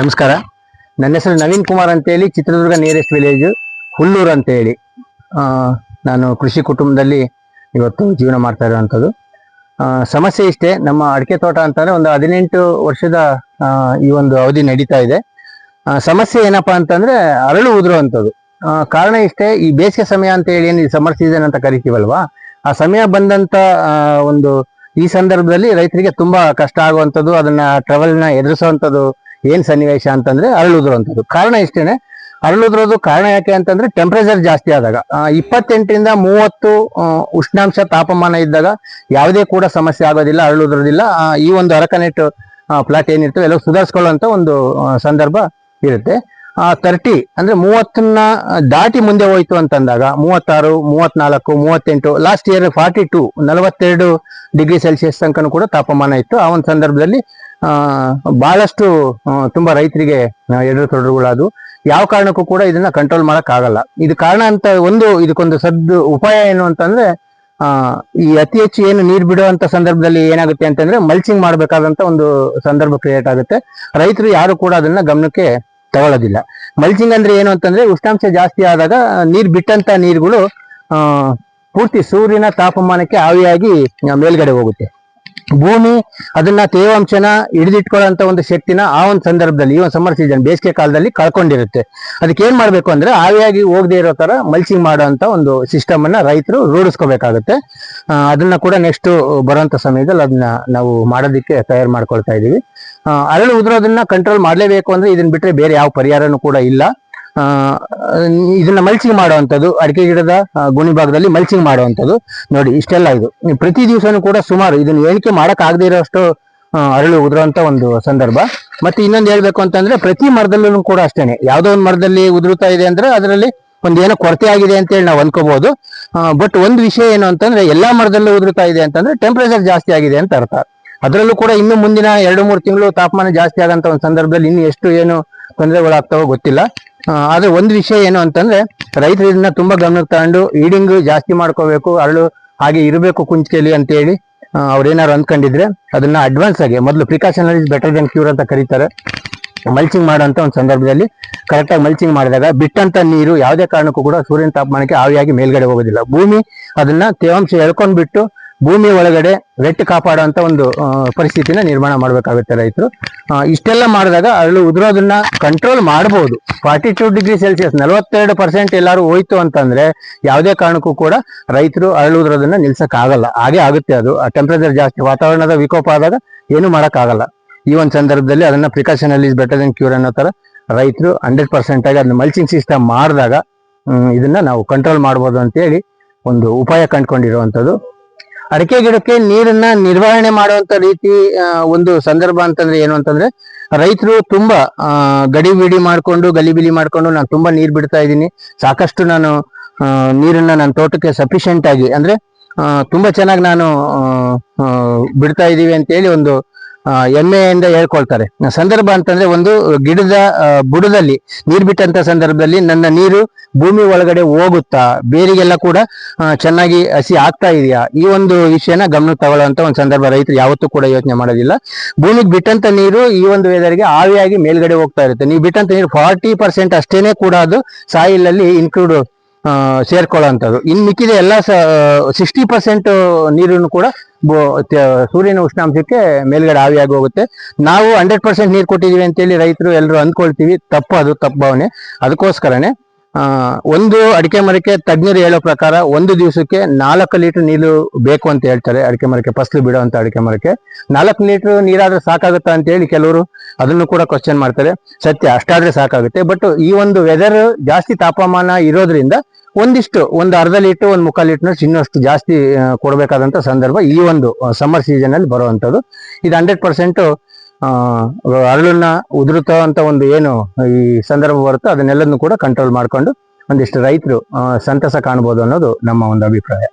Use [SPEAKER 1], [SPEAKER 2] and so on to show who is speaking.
[SPEAKER 1] ನಮಸ್ಕಾರ. ನನ್ನ ಹೆಸರು ನವೀನ್ ಕುಮಾರ್ ಅಂತೇಳಿ ಚಿತ್ರದುರ್ಗ ನಿಯರೆಸ್ಟ್ ವಿಲೇಜ್ ಹುಲ್ಲೂರು ಅಂತೇಳಿ. ಆ, ನಾನು ಕೃಷಿ ಕುಟುಂಬದಲ್ಲಿ ಇವತ್ತು ಜೀವನ ಮಾಡ್ತಾ ಇರುವಂಥದ್ದು. ಸಮಸ್ಯೆ ಇಷ್ಟೇ ನಮ್ಮ ಅಡಿಕೆ ತೋಟ ಅಂತಂದರೆ ಒಂದು ಹದಿನೆಂಟು ವರ್ಷದ ಈ ಒಂದು ಅವಧಿ ನಡೀತಾ ಇದೆ. ಸಮಸ್ಯೆ ಏನಪ್ಪಾ ಅಂತಂದ್ರೆ ಅರಳು ಉದುರುವಂಥದ್ದು ಕಾರಣ ಇಷ್ಟೇ ಈ ಬೇಸಿಗೆ ಸಮಯ ಅಂತ ಹೇಳಿ ಏನು ಸಮ್ಮರ್ ಸೀಸನ್ ಅಂತ ಕರಿತೀವಲ್ವಾ ಆ ಸಮಯ ಬಂದಂತ ಆ, ಒಂದು ಈ ಸಂದರ್ಭದಲ್ಲಿ ರೈತರಿಗೆ ತುಂಬಾ ಕಷ್ಟ ಆಗುವಂಥದ್ದು ಅದನ್ನ ಟ್ರಾವೆಲ್ನ ಎದುರಿಸುವಂಥದ್ದು ಏನ್ ಸನ್ನಿವೇಶ ಅಂತಂದ್ರೆ ಅರಳುದ್ರಂಥದ್ದು ಕಾರಣ ಇಷ್ಟೇನೆ. ಅರಳುದ್ರದ್ದು ಕಾರಣ ಯಾಕೆ ಅಂತಂದ್ರೆ ಟೆಂಪ್ರೇಚರ್ ಜಾಸ್ತಿ ಆದಾಗ. ಇಪ್ಪತ್ತೆಂಟರಿಂದ ಮೂವತ್ತು ಉಷ್ಣಾಂಶ ತಾಪಮಾನ ಇದ್ದಾಗ ಯಾವುದೇ ಕೂಡ ಸಮಸ್ಯೆ ಆಗೋದಿಲ್ಲ, ಅರಳುದ್ರದಿಲ್ಲ. ಈ ಒಂದು ಅರಕನೆಟ್ ಪ್ಲಾಟ್ ಏನಿರ್ತವೆ ಎಲ್ಲ ಸುಧಾರಿಸ್ಕೊಳ್ಳುವಂತ ಒಂದು ಸಂದರ್ಭ ಇರುತ್ತೆ. ತರ್ಟಿ ಅಂದ್ರೆ ಮೂವತ್ತನ್ನ ದಾಟಿ ಮುಂದೆ ಹೋಯ್ತು ಅಂತಂದಾಗ ಮೂವತ್ತಾರು, ಮೂವತ್ನಾಲ್ಕು, ಮೂವತ್ತೆಂಟು ಲಾಸ್ಟ್ ಇಯರ್ ಫಾರ್ಟಿ ಟು ನಲವತ್ತೆರಡು ಡಿಗ್ರಿ ಸೆಲ್ಸಿಯಸ್ ತನಕನೂ ಕೂಡ ತಾಪಮಾನ ಇತ್ತು. ಆ ಒಂದು ಸಂದರ್ಭದಲ್ಲಿ ಬಹಳಷ್ಟು ತುಂಬಾ ರೈತರಿಗೆ ಎದುರು ತೊಡರುಗಳಾದವು. ಯಾವ ಕಾರಣಕ್ಕೂ ಕೂಡ ಇದನ್ನ ಕಂಟ್ರೋಲ್ ಮಾಡಕ್ ಆಗಲ್ಲ ಇದು ಕಾರಣ ಅಂತ ಒಂದು, ಇದಕ್ಕೊಂದು ಸದ್ದು ಉಪಾಯ ಏನು ಅಂತಂದ್ರೆ ಈ ಅತಿ ಹೆಚ್ಚು ಏನು ನೀರು ಬಿಡುವಂತ ಸಂದರ್ಭದಲ್ಲಿ ಏನಾಗುತ್ತೆ ಅಂತಂದ್ರೆ ಮಲ್ಚಿಂಗ್ ಮಾಡಬೇಕಾದಂತ ಒಂದು ಸಂದರ್ಭ ಕ್ರಿಯೇಟ್ ಆಗುತ್ತೆ. ರೈತರು ಯಾರು ಕೂಡ ಅದನ್ನ ಗಮನಕ್ಕೆ ತಗೊಳ್ಳೋದಿಲ್ಲ. ಮಲ್ಚಿಂಗ್ ಅಂದ್ರೆ ಏನು ಅಂತಂದ್ರೆ, ಉಷ್ಣಾಂಶ ಜಾಸ್ತಿ ಆದಾಗ ನೀರು ಬಿಟ್ಟಂತ ನೀರುಗಳು ಪೂರ್ತಿ ಸೂರ್ಯನ ತಾಪಮಾನಕ್ಕೆ ಆವಿಯಾಗಿ ಮೇಲ್ಗಡೆ ಹೋಗುತ್ತೆ. ಭೂಮಿ, ಅದನ್ನ ತೇವಾಂಶನ ಹಿಡಿದಿಟ್ಕೊಳ್ಳೋ ಒಂದು ಶಕ್ತಿನ ಆ ಒಂದು ಸಂದರ್ಭದಲ್ಲಿ, ಈ ಒಂದು ಸಮ್ಮರ್ ಸೀಸನ್ ಬೇಸಿಗೆ ಕಾಲದಲ್ಲಿ ಕಳ್ಕೊಂಡಿರುತ್ತೆ. ಅದಕ್ಕೆ ಏನ್ ಮಾಡ್ಬೇಕು ಅಂದ್ರೆ ಆವಿಯಾಗಿ ಹೋಗದೆ ಇರೋ ತರ ಮಲ್ಚಿಂಗ್ ಮಾಡುವಂತ ಒಂದು ಸಿಸ್ಟಮ್ ಅನ್ನ ರೈತರು ರೂಢಿಸ್ಕೋಬೇಕಾಗುತ್ತೆ. ಅದನ್ನ ಕೂಡ ನೆಕ್ಸ್ಟ್ ಬರುವಂತ ಸಮಯದಲ್ಲಿ ಅದನ್ನ ನಾವು ಮಾಡೋದಕ್ಕೆ ತಯಾರು ಮಾಡ್ಕೊಳ್ತಾ ಇದೀವಿ. ಅರಳು ಉದುರೋದನ್ನ ಕಂಟ್ರೋಲ್ ಮಾಡಲೇಬೇಕು ಅಂದ್ರೆ ಇದನ್ನ ಬಿಟ್ರೆ ಬೇರೆ ಯಾವ ಪರಿಹಾರನೂ ಕೂಡ ಇಲ್ಲ. ಇದನ್ನ ಮಲ್ಚಿಂಗ್ ಮಾಡುವಂಥದ್ದು, ಅಡಿಕೆ ಗಿಡದ ಗುಣಿ ಭಾಗದಲ್ಲಿ ಮಲ್ಚಿಂಗ್ ಮಾಡುವಂಥದ್ದು. ನೋಡಿ, ಇಷ್ಟೆಲ್ಲ ಇದು. ಪ್ರತಿ ದಿವಸನೂ ಕೂಡ ಸುಮಾರು ಇದನ್ನ ಹೇಳಿಕೆ ಮಾಡಕ್ ಆಗದೆ ಇರೋಷ್ಟು ಅರಳು ಉದುರುವಂತ ಒಂದು ಸಂದರ್ಭ. ಮತ್ತೆ ಇನ್ನೊಂದು ಹೇಳ್ಬೇಕು ಅಂತಂದ್ರೆ, ಪ್ರತಿ ಮರದಲ್ಲೂ ಕೂಡ ಅಷ್ಟೇನೆ. ಯಾವುದೋ ಒಂದು ಮರದಲ್ಲಿ ಉದುರುತ್ತಾ ಇದೆ ಅಂದ್ರೆ ಅದರಲ್ಲಿ ಒಂದ್ ಏನೋ ಕೊರತೆ ಆಗಿದೆ ಅಂತ ಹೇಳಿ ನಾವು ಅನ್ಕೋಬಹುದು ಬಟ್ ಒಂದು ವಿಷಯ ಏನು ಅಂತಂದ್ರೆ, ಎಲ್ಲಾ ಮರದಲ್ಲೂ ಉದುರುತ್ತಾ ಇದೆ ಅಂತಂದ್ರೆ ಟೆಂಪರೇಚರ್ ಜಾಸ್ತಿ ಆಗಿದೆ ಅಂತ ಅರ್ಥ. ಅದರಲ್ಲೂ ಕೂಡ ಇನ್ನು ಮುಂದಿನ ಎರಡು ಮೂರು ತಿಂಗಳು ತಾಪಮಾನ ಜಾಸ್ತಿ ಆಗಂತ ಒಂದು ಸಂದರ್ಭದಲ್ಲಿ ಇನ್ನು ಎಷ್ಟು ಏನು ತೊಂದರೆಗಳಾಗ್ತಾವೋ ಗೊತ್ತಿಲ್ಲ. ಆದ್ರೆ ಒಂದು ವಿಷಯ ಏನು ಅಂತಂದ್ರೆ, ರೈತರು ಇದನ್ನ ತುಂಬಾ ಗಮನಕ್ಕೆ ತಗೊಂಡು ಈಡಿಂಗ್ ಜಾಸ್ತಿ ಮಾಡ್ಕೋಬೇಕು, ಅರಳು ಹಾಗೆ ಇರಬೇಕು ಕುಂಚಿಕೆಯಲ್ಲಿ ಅಂತ ಹೇಳಿ ಅವ್ರೇನಾರು ಅಂದ್ಕೊಂಡಿದ್ರೆ, ಅದನ್ನ ಅಡ್ವಾನ್ಸ್ ಆಗಿ, ಮೊದಲು precaution is better than cure ಅಂತ ಕರೀತಾರೆ. ಮಲ್ಚಿಂಗ್ ಮಾಡೋಂತ ಒಂದು ಸಂದರ್ಭದಲ್ಲಿ ಕರೆಕ್ಟಾಗಿ ಮಲ್ಚಿಂಗ್ ಮಾಡಿದಾಗ ಬಿಟ್ಟಂತ ನೀರು ಯಾವುದೇ ಕಾರಣಕ್ಕೂ ಕೂಡ ಸೂರ್ಯನ ತಾಪಮಾನಕ್ಕೆ ಆವಿಯಾಗಿ ಮೇಲ್ಗಡೆ ಹೋಗೋದಿಲ್ಲ. ಭೂಮಿ ಅದನ್ನ ತೇವಾಂಶ ಎಳ್ಕೊಂಡ್ಬಿಟ್ಟು ಭೂಮಿ ಒಳಗಡೆ ರೆಟ್ಟು ಕಾಪಾಡುವಂತ ಒಂದು ಪರಿಸ್ಥಿತಿನ ನಿರ್ಮಾಣ ಮಾಡಬೇಕಾಗುತ್ತೆ ರೈತರು. ಇಷ್ಟೆಲ್ಲ ಮಾಡಿದಾಗ ಅರಳು ಉದುರೋದನ್ನ ಕಂಟ್ರೋಲ್ ಮಾಡಬಹುದು ಫಾರ್ಟಿ ಟೂ ಡಿಗ್ರಿ ಸೆಲ್ಸಿಯಸ್ ನಲವತ್ತೆರಡು ಪರ್ಸೆಂಟ್ ಎಲ್ಲರೂ ಹೋಯ್ತು ಅಂತಂದ್ರೆ ಯಾವುದೇ ಕಾರಣಕ್ಕೂ ಕೂಡ ರೈತರು ಅರಳು ಉದ್ರೋದನ್ನ ನಿಲ್ಸಕ್ ಆಗಲ್ಲ ಹಾಗೆ ಆಗುತ್ತೆ ಅದು. ಆ ಟೆಂಪರೇಚರ್ ಜಾಸ್ತಿ, ವಾತಾವರಣದ ವಿಕೋಪ ಆದಾಗ ಏನು ಮಾಡೋಕ್ಕಾಗಲ್ಲ. ಈ ಒಂದು ಸಂದರ್ಭದಲ್ಲಿ ಅದನ್ನ ಪ್ರಿಕಾಷನ್ ಅಲ್ಲಿ ಬೆಟರ್ ದನ್ ಕ್ಯೂರ್ ಅನ್ನೋ ತರ ರೈತರು ಹಂಡ್ರೆಡ್ ಪರ್ಸೆಂಟ್ ಆಗಿ ಅದನ್ನ ಮಲ್ಚಿಂಗ್ ಸಿಸ್ಟಮ್ ಮಾಡಿದಾಗ ಇದನ್ನ ನಾವು ಕಂಟ್ರೋಲ್ ಮಾಡ್ಬೋದು ಅಂತೇಳಿ ಒಂದು ಉಪಾಯ ಕಂಡುಕೊಂಡಿರುವಂತದ್ದು. ಅಡಿಕೆ ಗಿಡಕ್ಕೆ ನೀರನ್ನ ನಿರ್ವಹಣೆ ಮಾಡುವಂತ ರೀತಿ ಒಂದು ಸಂದರ್ಭ ಅಂತಂದ್ರೆ ಏನು ಅಂತಂದ್ರೆ, ರೈತರು ತುಂಬಾ ಗಡಿ ಗಡಿಬಿಡಿ ಮಾಡ್ಕೊಂಡು ಗಲಿಬಿಲಿ ಮಾಡ್ಕೊಂಡು ನಾನು ತುಂಬಾ ನೀರ್ ಬಿಡ್ತಾ ಇದ್ದೀನಿ. ಸಾಕಷ್ಟು ನಾನು ನೀರನ್ನ ನನ್ನ ತೋಟಕ್ಕೆ ಸಫಿಶಿಯಂಟ್ ಆಗಿ, ಅಂದ್ರೆ ತುಂಬಾ ಚೆನ್ನಾಗಿ ನಾನು ಬಿಡ್ತಾ ಇದ್ದೀವಿ ಅಂತ ಹೇಳಿ ಒಂದು ಆ, ಹೆಮ್ಮೆಯಿಂದ ಹೇಳ್ಕೊಳ್ತಾರೆ. ಸಂದರ್ಭ ಅಂತಂದ್ರೆ ಒಂದು ಗಿಡದ ಬುಡದಲ್ಲಿ ನೀರು ಬಿಟ್ಟಂತ ಸಂದರ್ಭದಲ್ಲಿ ನನ್ನ ನೀರು ಭೂಮಿ ಒಳಗಡೆ ಹೋಗುತ್ತಾ? ಬೇರಿಗೆಲ್ಲ ಕೂಡ ಚೆನ್ನಾಗಿ ಹಸಿ ಆಗ್ತಾ ಇದೆಯಾ? ಈ ಒಂದು ವಿಷಯನ ಗಮನ ತಗೊಳ್ಳುವಂತ ಒಂದು ಸಂದರ್ಭ ರೈತರು ಯಾವತ್ತೂ ಕೂಡ ಯೋಚನೆ ಮಾಡೋದಿಲ್ಲ. ಭೂಮಿಗೆ ಬಿಟ್ಟಂತ ನೀರು ಈ ಒಂದು ವೇದರಿಗೆ ಆವಿಯಾಗಿ ಮೇಲ್ಗಡೆ ಹೋಗ್ತಾ ಇರುತ್ತೆ. ನೀವು ಬಿಟ್ಟಂತ ನೀರು ಫಾರ್ಟಿ ಪರ್ಸೆಂಟ್ ಅಷ್ಟೇನೆ ಕೂಡ ಅದು ಸಾಯಿಲ್ ಅಲ್ಲಿ ಇನ್ಕ್ಲೂಡ್ ಸೇರ್ಕೊಳ್ಳೋಂಥದ್ದು. ಇನ್ ಮಿಕ್ಕಿದ ಎಲ್ಲ ಸಿಕ್ಸ್ಟಿ ಪರ್ಸೆಂಟ್ ನೀರನ್ನು ಕೂಡ ಸೂರ್ಯನ ಉಷ್ಣಾಂಶಕ್ಕೆ ಮೇಲ್ಗಡೆ ಆವಿಯಾಗಿ ಹೋಗುತ್ತೆ. ನಾವು ಹಂಡ್ರೆಡ್ ಪರ್ಸೆಂಟ್ ನೀರು ಕೊಟ್ಟಿದೀವಿ ಅಂತೇಳಿ ರೈತರು ಎಲ್ಲರೂ ಅಂದ್ಕೊಳ್ತೀವಿ. ತಪ್ಪು ಅದು, ತಪ್ಪು ಭಾವನೆ. ಅದಕ್ಕೋಸ್ಕರನೇ ಒಂದು ಅಡಿಕೆ ಮರಕ್ಕೆ ತಜ್ಞರು ಹೇಳೋ ಪ್ರಕಾರ ಒಂದು ದಿವಸಕ್ಕೆ ನಾಲ್ಕು ಲೀಟರ್ ನೀರು ಬೇಕು ಅಂತ ಹೇಳ್ತಾರೆ ಅಡಿಕೆ ಮರಕ್ಕೆ, ಫಸಲು ಬಿಡುವಂತ ಅಡಿಕೆ ಮರಕ್ಕೆ. ನಾಲ್ಕು ಲೀಟರ್ ನೀರಾದ್ರೆ ಸಾಕಾಗುತ್ತಾ ಅಂತ ಹೇಳಿ ಕೆಲವರು ಅದನ್ನು ಕೂಡ ಕ್ವಶನ್ ಮಾಡ್ತಾರೆ. ಸತ್ಯ, ಅಷ್ಟಾದ್ರೆ ಸಾಕಾಗುತ್ತೆ. ಬಟ್ ಈ ಒಂದು ವೆದರ್ ಜಾಸ್ತಿ ತಾಪಮಾನ ಇರೋದ್ರಿಂದ ಒಂದಿಷ್ಟು, ಒಂದು ಅರ್ಧ ಲೀಟರ್ ಒಂದು ಮುಕ್ಕಾಲು ಲೀಟರ್ ಇನ್ನಷ್ಟು ಜಾಸ್ತಿ ಕೊಡಬೇಕಾದಂಥ ಸಂದರ್ಭ ಈ ಒಂದು ಸಮ್ಮರ್ ಸೀಸನ್ ಅಲ್ಲಿ ಬರುವಂತದ್ದು ಇದು ಹಂಡ್ರೆಡ್ ಪರ್ಸೆಂಟು ಅರಳನ್ನ, ಉದುರುತ ಅಂತ ಒಂದು ಏನು, ಈ ಸಂದರ್ಭ ಬರುತ್ತೋ ಅದನ್ನೆಲ್ಲದನ್ನು ಕೂಡ ಕಂಟ್ರೋಲ್ ಮಾಡ್ಕೊಂಡು ಒಂದಿಷ್ಟು ರೈತರು ಸಂತಸ ಕಾಣ್ಬೋದು ಅನ್ನೋದು ನಮ್ಮ ಒಂದು ಅಭಿಪ್ರಾಯ.